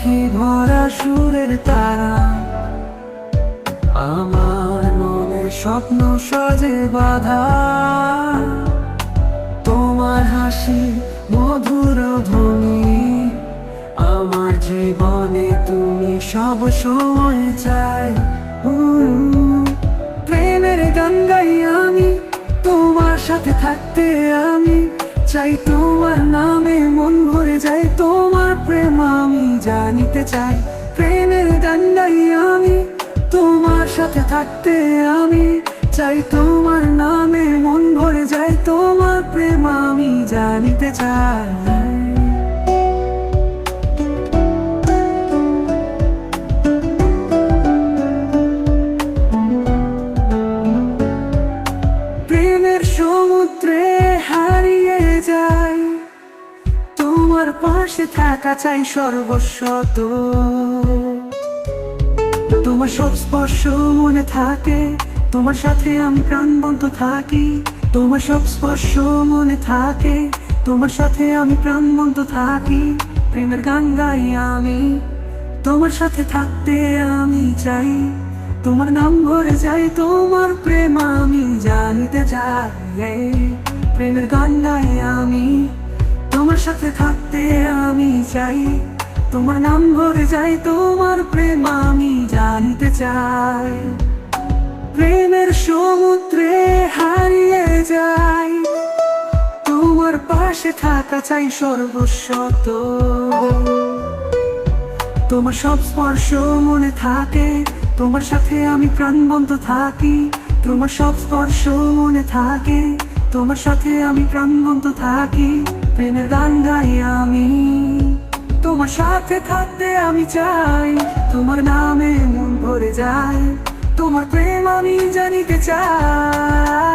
পাখি ধরা সুরের তারা। আমার মনের স্বপ্ন সাজে বাধা। তোমার হাসি মধুর ভূমি আমার জীবনে তুমি সব সময় চাই। প্রেমের গঙ্গাই আমি তোমার সাথে থাকতে আমি চাই। তোমার নামে মন ভরে যায়, তোমার জানিতে চাই। প্রেমের গান গাই আমি, তোমার সাথে থাকতে আমি চাই। তোমার নামে মন ভরে যায়, তোমার প্রেম আমি জানিতে চাই। তোমার পাশে থাকা চাই সর্বস্বত তোমার সব স্পর্শ মনে থাকে, তোমার সাথে আমি প্রাণবন্ত থাকি। তোমার সব স্পর্শ মনে থাকে, তোমার সাথে আমি প্রাণবন্ত থাকি। প্রেমের গান গাই আমি, তোমার সাথে থাকতে আমি চাই। তোমার নাম ভরে যাই তোমার প্রেম আমি জানিতে চাই। প্রেমের গান গাই আমি। তোমার সাথে থাকতে আমি চাই। তোমার নাম ভরে যাই, তোমার প্রেম আমি জানতে চাই। প্রেমের সমুদ্রে হারিয়ে যাই। তোমার পাশে থাকা চাই সর্বস্বত তোমার সব স্পর্শ মনে থাকে, তোমার সাথে আমি প্রাণবন্ত থাকি। তোমার সব স্পর্শ মনে থাকে, তোমার সাথে আমি প্রাণবন্ত থাকি। প্রেমের দান গাই আমি। তোমার সাথে থাকতে আমি চাই। তোমার নামে মন ভরে যায়। তোমার প্রেম আমি জানিতে চাই।